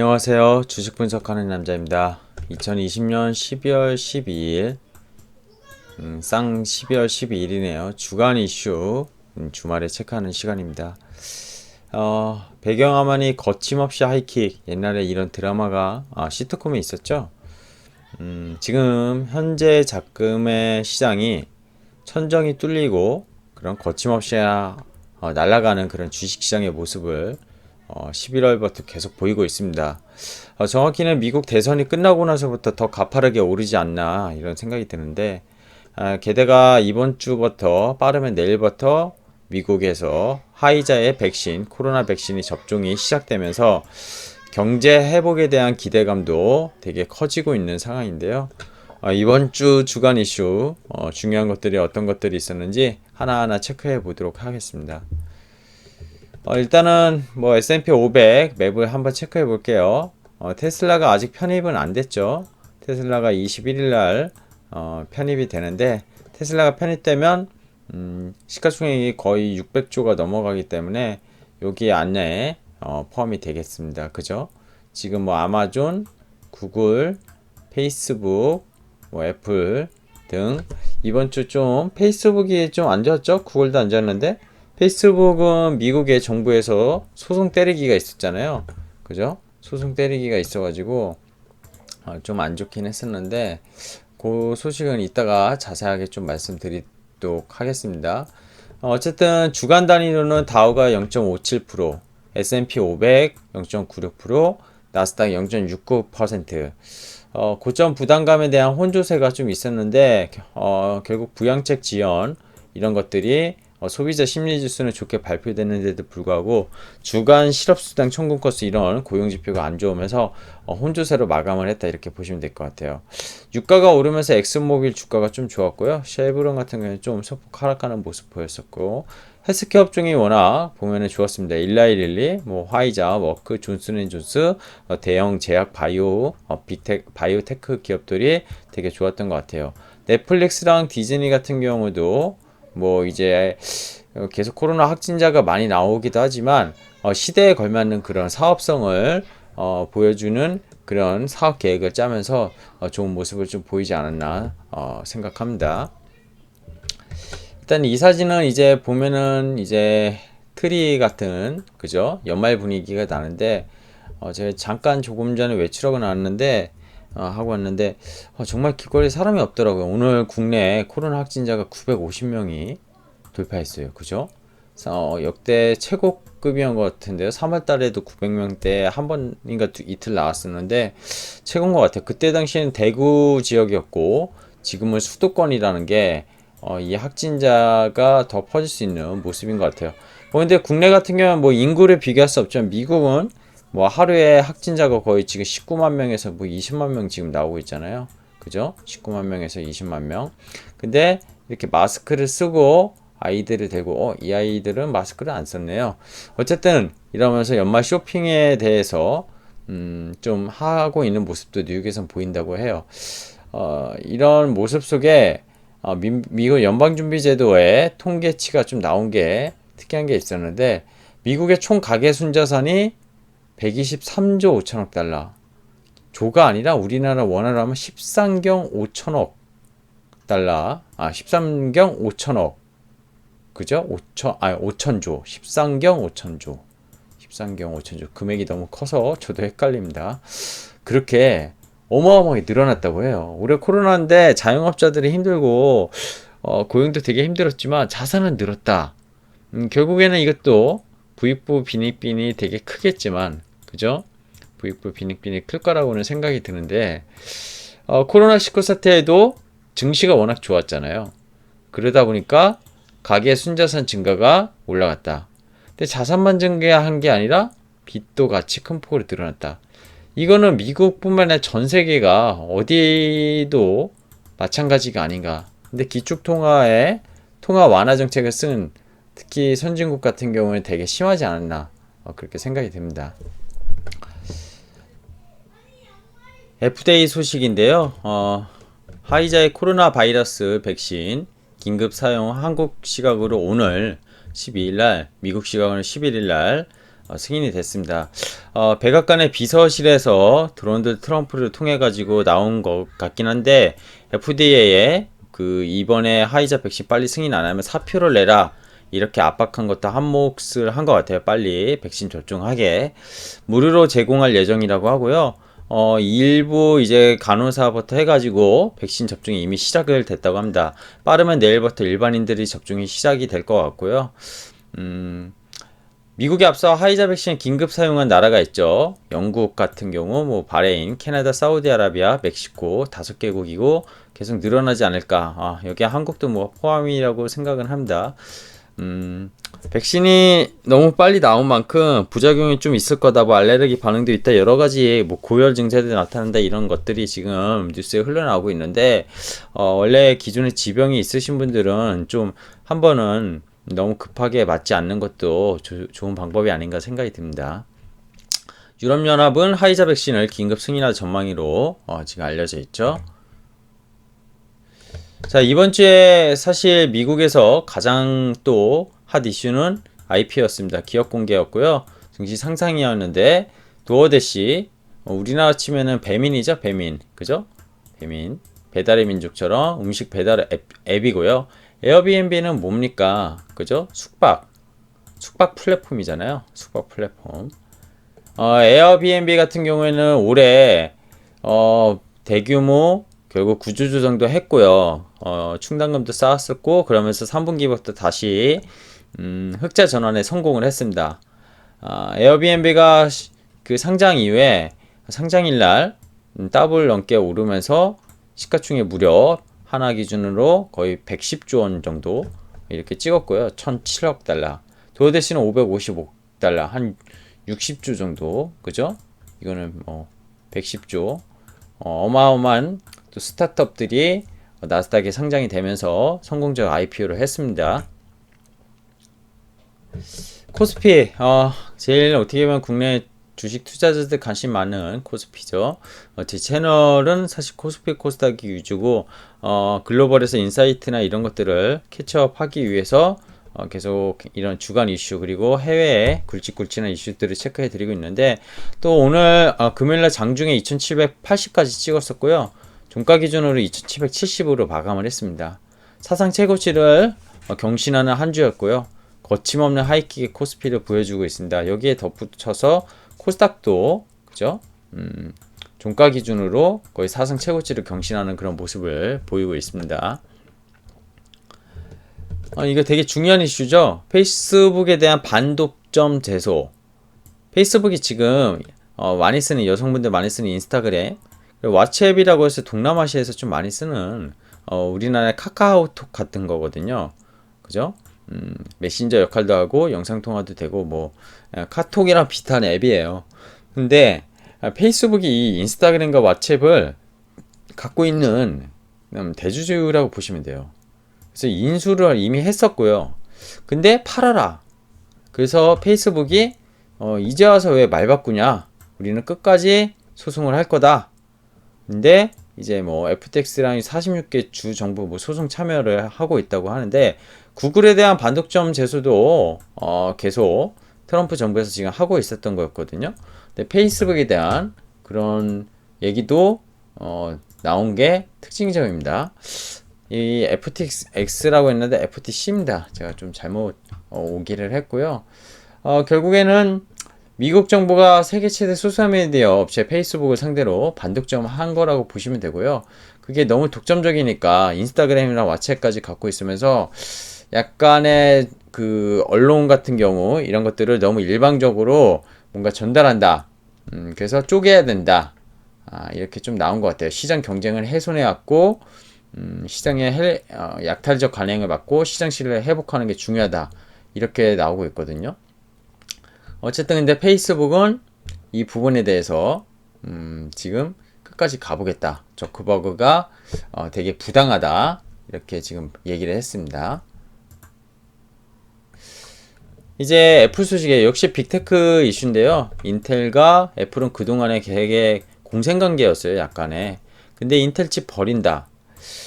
안녕하세요. 주식 분석하는 남자입니다. 2020년 12월 12일, 음, 쌍 12월 12일이네요. 주간 이슈 음, 주말에 체크하는 시간입니다. 어, 배경화면이 거침없이 하이킥. 옛날에 이런 드라마가 아, 시트콤에 있었죠. 음, 지금 현재 작금의 시장이 천정이 뚫리고 그런 거침없이 어, 날아가는 그런 주식시장의 모습을 어, 11월부터 계속 보이고 있습니다. 어, 정확히는 미국 대선이 끝나고 나서부터 더 가파르게 오르지 않나 이런 생각이 드는데 아, 게다가 이번 주부터 빠르면 내일부터 미국에서 화이자의 백신 코로나 백신이 접종이 시작되면서 경제 회복에 대한 기대감도 되게 커지고 있는 상황인데요. 어, 이번 주 주간 이슈 어, 중요한 것들이 어떤 것들이 있었는지 하나하나 체크해 보도록 하겠습니다. 어, 일단은 뭐 S&P 500 맵을 한번 체크해 볼게요. 어, 테슬라가 아직 편입은 안 됐죠. 테슬라가 21일 날 어, 편입이 되는데 테슬라가 편입되면 음, 시가총액이 거의 600조가 넘어가기 때문에 여기 안내에 어, 포함이 되겠습니다. 그죠? 지금 뭐 아마존, 구글, 페이스북, 뭐 애플 등 이번 주 좀 페이스북이 좀 안 좋았죠? 구글도 안 좋았는데 페이스북은 미국의 정부에서 소송 때리기가 있었잖아요. 그죠? 소송 때리기가 있어가지고 어, 좀안 좋긴 했었는데 그 소식은 이따가 자세하게 좀 말씀드리도록 하겠습니다. 어, 어쨌든 주간 단위로는 다우가 0.57%, S&P 500 0.96%, 나스닥 0.69%. 어, 고점 부담감에 대한 혼조세가 좀 있었는데 어, 결국 부양책 지연 이런 것들이 어, 소비자 심리 지수는 좋게 발표됐는데도 불구하고 주간 실업수당 건수 이런 고용 지표가 안 좋으면서 어, 혼조세로 마감을 했다 이렇게 보시면 될 것 같아요. 유가가 오르면서 엑슨모빌 주가가 좀 좋았고요. 쉐브론 같은 경우는 좀 소폭 하락하는 모습 보였었고 헬스케어 업종이 워낙 보면은 좋았습니다. 일라이릴리, 뭐 화이자, 워크, 존슨앤존스, 어, 대형 제약 바이오, 어, 빅텍, 바이오테크 기업들이 되게 좋았던 것 같아요. 넷플릭스랑 디즈니 같은 경우도 뭐 이제 계속 코로나 확진자가 많이 나오기도 하지만 어, 시대에 걸맞는 그런 사업성을 어, 보여주는 그런 사업 계획을 짜면서 어, 좋은 모습을 좀 보이지 않았나 어, 생각합니다. 일단 이 사진은 이제 보면은 이제 트리 같은 그죠 연말 분위기가 나는데 어, 제가 잠깐 조금 전에 외출하고 나왔는데 어, 하고 왔는데 어, 정말 길거리에 사람이 없더라고요. 오늘 국내 코로나 확진자가 950명이 돌파했어요. 그죠? 어, 역대 최고급이었던 것 같은데요. 3월 달에도 900명대 한 번인가 두, 이틀 나왔었는데 최고인 것 같아요. 그때 당시에는 대구 지역이었고 지금은 수도권이라는 게 어, 이 확진자가 더 퍼질 수 있는 모습인 것 같아요. 뭐 근데 국내 같은 경우는 뭐 인구를 비교할 수 없지만 미국은 뭐 하루에 확진자가 거의 지금 19만 명에서 뭐 20만 명 지금 나오고 있잖아요. 그죠? 19만 명에서 20만 명. 근데 이렇게 마스크를 쓰고 아이들을 대고 어, 이 아이들은 마스크를 안 썼네요. 어쨌든 이러면서 연말 쇼핑에 대해서 음, 좀 하고 있는 모습도 뉴욕에선 보인다고 해요. 어, 이런 모습 속에 어, 미, 미국 연방준비제도의 통계치가 좀 나온 게 특이한 게 있었는데 미국의 총 가계 순자산이 123조 5천억 달러. 조가 아니라 우리나라 원화로 하면 13경 5천억 달러. 아, 13경 5천억. 그죠? 5천, 아, 5천조. 13경 5천조. 13경 5천조. 금액이 너무 커서 저도 헷갈립니다. 그렇게 어마어마하게 늘어났다고 해요. 올해 코로나인데 자영업자들이 힘들고, 어, 고용도 되게 힘들었지만 자산은 늘었다. 음, 결국에는 이것도 부익부 빈익빈이 되게 크겠지만 그죠? 부익부 빈익빈이 클 거라고는 생각이 드는데 어, 코로나19 사태에도 증시가 워낙 좋았잖아요. 그러다 보니까 가계 순자산 증가가 올라갔다. 근데 자산만 증가한 게 아니라 빚도 같이 큰 폭으로 늘어났다. 이거는 미국뿐만 아니라 전 세계가 어디도 마찬가지가 아닌가. 근데 기축통화에 통화 완화 정책을 쓴 특히 선진국 같은 경우는 되게 심하지 않았나 어, 그렇게 생각이 듭니다. FDA 소식인데요. 어, 화이자의 코로나 바이러스 백신 긴급 사용 한국 시각으로 오늘 12일 날, 미국 시각으로 11일 날 어, 승인이 됐습니다. 어, 백악관의 비서실에서 드론드 트럼프를 통해 가지고 나온 것 같긴 한데 FDA에 그 이번에 하이자 백신 빨리 승인 안 하면 사표를 내라 이렇게 압박한 것도 한 몫을 한 것 같아요. 빨리 백신 접종하게 무료로 제공할 예정이라고 하고요. 어, 일부 이제 간호사부터 해가지고 백신 접종이 이미 시작을 됐다고 합니다. 빠르면 내일부터 일반인들이 접종이 시작이 될 것 같고요. 음, 미국에 앞서 하이자 백신을 긴급 사용한 나라가 있죠. 영국 같은 경우, 뭐 바레인, 캐나다, 사우디아라비아, 멕시코 다섯 개국이고 계속 늘어나지 않을까. 아, 여기 한국도 뭐 포함이라고 생각은 합니다. 음, 백신이 너무 빨리 나온 만큼 부작용이 좀 있을 거다, 뭐 알레르기 반응도 있다, 여러 가지 뭐 고열 증세도 나타난다 이런 것들이 지금 뉴스에 흘러나오고 있는데 어, 원래 기존에 지병이 있으신 분들은 좀 한 번은 너무 급하게 맞지 않는 것도 조, 좋은 방법이 아닌가 생각이 듭니다. 유럽연합은 하이자 백신을 긴급 승인할 전망으로 어, 지금 알려져 있죠. 자, 이번 주에 사실 미국에서 가장 또 핫 이슈는 IP였습니다. 기업 공개였고요. 증시 상상이었는데 도어대시 어, 우리나라 치면은 배민이죠, 배민. 그죠? 배민. 배달의 민족처럼 음식 배달 앱, 앱이고요. 에어비앤비는 뭡니까? 그죠? 숙박. 숙박 플랫폼이잖아요. 숙박 플랫폼. 어, 에어비앤비 같은 경우에는 올해 어, 대규모 결국 구주주 정도 했고요. 어, 충당금도 쌓았었고 그러면서 3분기부터 다시 음, 흑자 전환에 성공을 했습니다. 아, 에어비앤비가 시- 그 상장 이후에 상장일 날 음, 더블 넘게 오르면서 시가총액 무려 하나 기준으로 거의 110조 원 정도 이렇게 찍었고요. 1,007억 달러. 도어대시는 555 달러, 한 60조 정도, 그죠? 이거는 뭐 110조. 어, 어마어마한 또 스타트업들이 나스닥에 상장이 되면서 성공적 IPO를 했습니다. 코스피, 어, 제일 어떻게 보면 국내 주식 투자자들 관심 많은 코스피죠. 어, 제 채널은 사실 코스피 코스닥이 위주고, 어, 글로벌에서 인사이트나 이런 것들을 캐치업하기 위해서 어, 계속 이런 주간 이슈 그리고 해외의 굵직굵직한 이슈들을 체크해 드리고 있는데 또 오늘 어, 금요일날 장중에 2780까지 찍었었고요. 종가 기준으로 2770으로 마감을 했습니다. 사상 최고치를 어, 경신하는 한 주였고요. 거침없는 하이킥의 코스피를 보여주고 있습니다. 여기에 덧붙여서 코스닥도 그죠? 음, 종가 기준으로 거의 사상 최고치를 경신하는 그런 모습을 보이고 있습니다. 어, 이거 되게 중요한 이슈죠. 페이스북에 대한 반독점 제소. 페이스북이 지금 어, 많이 쓰는 여성분들 많이 쓰는 인스타그램, 왓츠앱이라고 해서 동남아시아에서 좀 많이 쓰는 어, 우리나라의 카카오톡 같은 거거든요. 그죠? 음, 메신저 역할도 하고 영상 통화도 되고 뭐 에, 카톡이랑 비슷한 앱이에요. 근데 아, 페이스북이 이 인스타그램과 왓츠앱을 갖고 있는 음, 대주주라고 보시면 돼요. 그래서 인수를 이미 했었고요. 근데 팔아라. 그래서 페이스북이 어, 이제 와서 왜 말 바꾸냐? 우리는 끝까지 소송을 할 거다. 근데 이제 뭐 FTX랑 46개 주 정부 뭐 소송 참여를 하고 있다고 하는데 구글에 대한 반독점 제소도 어, 계속 트럼프 정부에서 지금 하고 있었던 거였거든요. 근데 페이스북에 대한 그런 얘기도 어, 나온 게 특징적입니다. 이 FTX라고 했는데 FTC입니다. 제가 좀 잘못 어, 오기를 했고요. 어, 결국에는 미국 정부가 세계 최대 소셜 미디어 업체 페이스북을 상대로 반독점 한 거라고 보시면 되고요. 그게 너무 독점적이니까 인스타그램이나 왓츠앱까지 갖고 있으면서 약간의 그 언론 같은 경우 이런 것들을 너무 일방적으로 뭔가 전달한다. 음, 그래서 쪼개야 된다. 아, 이렇게 좀 나온 것 같아요. 시장 경쟁을 훼손해 왔고 음, 시장의 헬- 어, 약탈적 관행을 막고 시장 신뢰를 회복하는 게 중요하다. 이렇게 나오고 있거든요. 어쨌든 근데 페이스북은 이 부분에 대해서 음, 지금 끝까지 가보겠다. 저크버그가 어, 되게 부당하다. 이렇게 지금 얘기를 했습니다. 이제 애플 소식에 역시 빅테크 이슈인데요. 인텔과 애플은 그동안의 되게 공생관계였어요. 약간의. 근데 인텔 칩 버린다.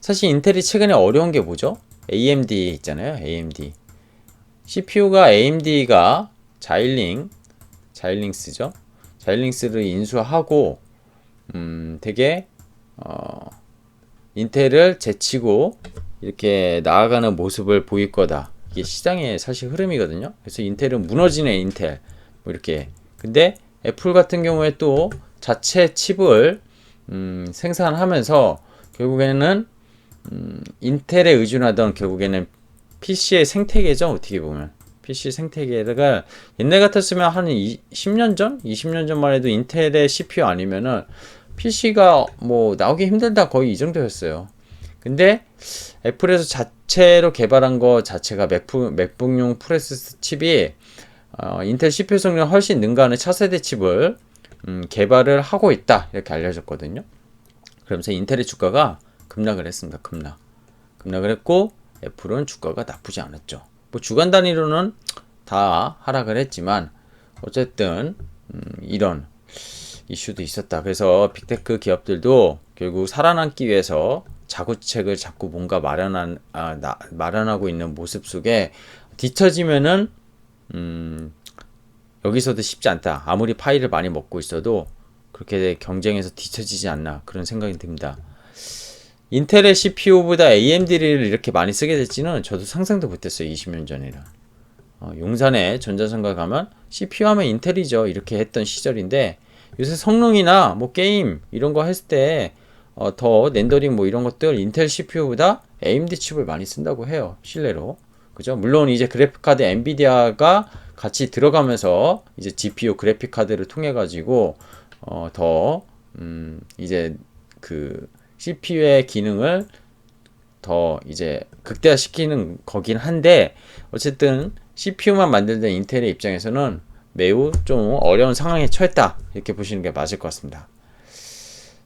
사실 인텔이 최근에 어려운 게 뭐죠? AMD 있잖아요. AMD. CPU가 AMD가 자일링 자일링스죠. 자일링스를 인수하고 음, 되게 어, 인텔을 제치고 이렇게 나아가는 모습을 보일 거다. 이게 시장의 사실 흐름이거든요. 그래서 인텔은 무너지네 인텔 뭐 이렇게. 근데 애플 같은 경우에 또 자체 칩을 음, 생산하면서 결국에는 음, 인텔에 의존하던 결국에는 PC의 생태계죠 어떻게 보면 PC 생태계가 옛날 같았으면 한 10년 전, 20년 전만 해도 인텔의 CPU 아니면은 PC가 뭐 나오기 힘들다 거의 이 정도였어요. 근데 애플에서 자체로 개발한 거 자체가 맥북, 맥북용 프레스 칩이 어, 인텔 CPU 성능 훨씬 능가하는 차세대 칩을 음, 개발을 하고 있다 이렇게 알려졌거든요. 그러면서 인텔의 주가가 급락을 했습니다. 급락. 급락을 했고 애플은 주가가 나쁘지 않았죠. 뭐 주간 단위로는 다 하락을 했지만 어쨌든 음, 이런 이슈도 있었다. 그래서 빅테크 기업들도 결국 살아남기 위해서 자구책을 자꾸 뭔가 마련한 아, 나, 마련하고 있는 모습 속에 뒤처지면은 음, 여기서도 쉽지 않다. 아무리 파이를 많이 먹고 있어도 그렇게 경쟁에서 뒤처지지 않나 그런 생각이 듭니다. 인텔의 CPU보다 AMD를 이렇게 많이 쓰게 될지는 저도 상상도 못했어요. 20년 전이라. 어, 용산에 전자상가 가면 CPU 하면 인텔이죠. 이렇게 했던 시절인데 요새 성능이나 뭐 게임 이런 거 했을 때 어, 더 렌더링 뭐 이런 것들 인텔 CPU보다 AMD 칩을 많이 쓴다고 해요. 실내로. 그죠? 물론 이제 그래픽 카드 엔비디아가 같이 들어가면서 이제 GPU 그래픽 카드를 통해 가지고 어, 더 음, 이제 그 CPU의 기능을 더 이제 극대화시키는 거긴 한데 어쨌든 CPU만 만들던 인텔의 입장에서는 매우 좀 어려운 상황에 처했다 이렇게 보시는 게 맞을 것 같습니다.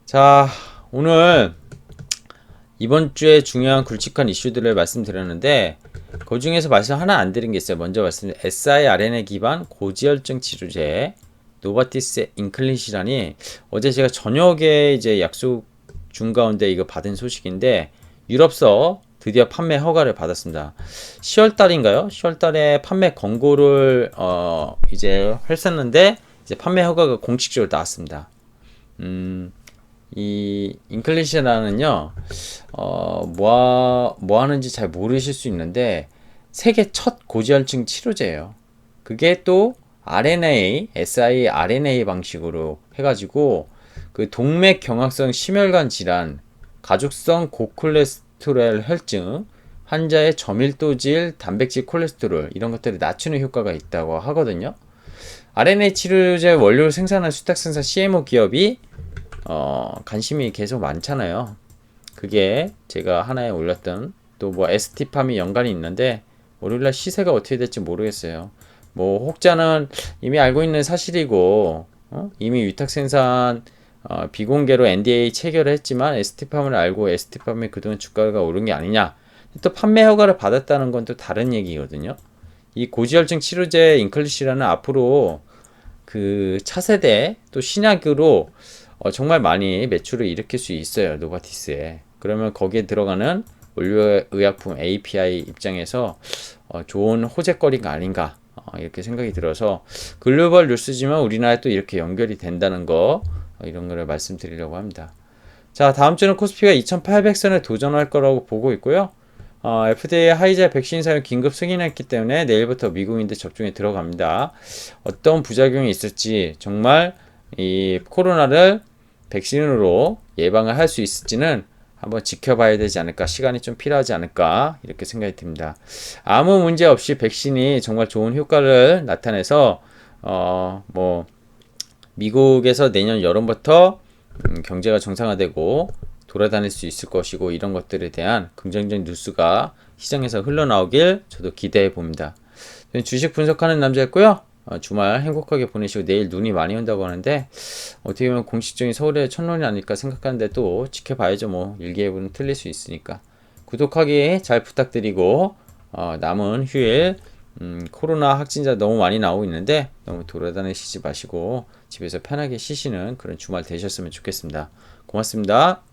자 오늘 이번 주에 중요한 굵직한 이슈들을 말씀드렸는데 그 중에서 말씀 하나 안 드린 게 있어요. 먼저 말씀드린 siRNA 기반 고지혈증 치료제 노바티스 인클리시라니 어제 제가 저녁에 이제 약속 중 가운데 이거 받은 소식인데 유럽서 드디어 판매 허가를 받았습니다. 10월 달인가요? 10월 달에 판매 권고를 어 이제 했었는데 이제 판매 허가가 공식적으로 나왔습니다. 음, 이 인클리시라는요, 어, 뭐, 뭐 하는지 잘 모르실 수 있는데, 세계 첫 고지혈증 치료제예요. 그게 또 RNA, siRNA 방식으로 해가지고, 그 동맥 경화성 심혈관 질환, 가족성 고콜레스테롤 혈증, 환자의 저밀도질 단백질 콜레스테롤 이런 것들을 낮추는 효과가 있다고 하거든요. RNA 치료제 원료를 생산하는 수탁생산 CMO 기업이 어, 관심이 계속 많잖아요. 그게 제가 하나에 올렸던 또 뭐 ST팜이 연관이 있는데 월요일날 시세가 어떻게 될지 모르겠어요. 뭐 혹자는 이미 알고 있는 사실이고 어? 이미 위탁 생산 어, 비공개로 NDA 체결을 했지만 ST팜을 알고 ST팜의 그동안 주가가 오른 게 아니냐. 또 판매 허가를 받았다는 건 또 다른 얘기거든요. 이 고지혈증 치료제 인클리시라는 앞으로 그 차세대 또 신약으로 어, 정말 많이 매출을 일으킬 수 있어요. 노바티스에. 그러면 거기에 들어가는 원료의약품 API 입장에서 어, 좋은 호재거리가 아닌가 어, 이렇게 생각이 들어서 글로벌 뉴스지만 우리나라에 또 이렇게 연결이 된다는 거 어, 이런 거를 말씀드리려고 합니다. 자 다음 주는 코스피가 2800선에 도전할 거라고 보고 있고요. 어, FDA 하이자 백신 사용 긴급 승인했기 때문에 내일부터 미국인들 접종에 들어갑니다. 어떤 부작용이 있을지 정말 이 코로나를 백신으로 예방을 할 수 있을지는 한번 지켜봐야 되지 않을까 시간이 좀 필요하지 않을까 이렇게 생각이 듭니다. 아무 문제 없이 백신이 정말 좋은 효과를 나타내서 어 뭐 미국에서 내년 여름부터 음, 경제가 정상화되고 돌아다닐 수 있을 것이고 이런 것들에 대한 긍정적 뉴스가 시장에서 흘러나오길 저도 기대해 봅니다. 주식 분석하는 남자였고요. 어, 주말 행복하게 보내시고 내일 눈이 많이 온다고 하는데 어떻게 보면 공식적인 서울의 첫눈이 아닐까 생각하는데 또 지켜봐야죠 뭐 일기예보는 틀릴 수 있으니까 구독하기 잘 부탁드리고 어, 남은 휴일 음, 코로나 확진자 너무 많이 나오고 있는데 너무 돌아다니시지 마시고 집에서 편하게 쉬시는 그런 주말 되셨으면 좋겠습니다. 고맙습니다.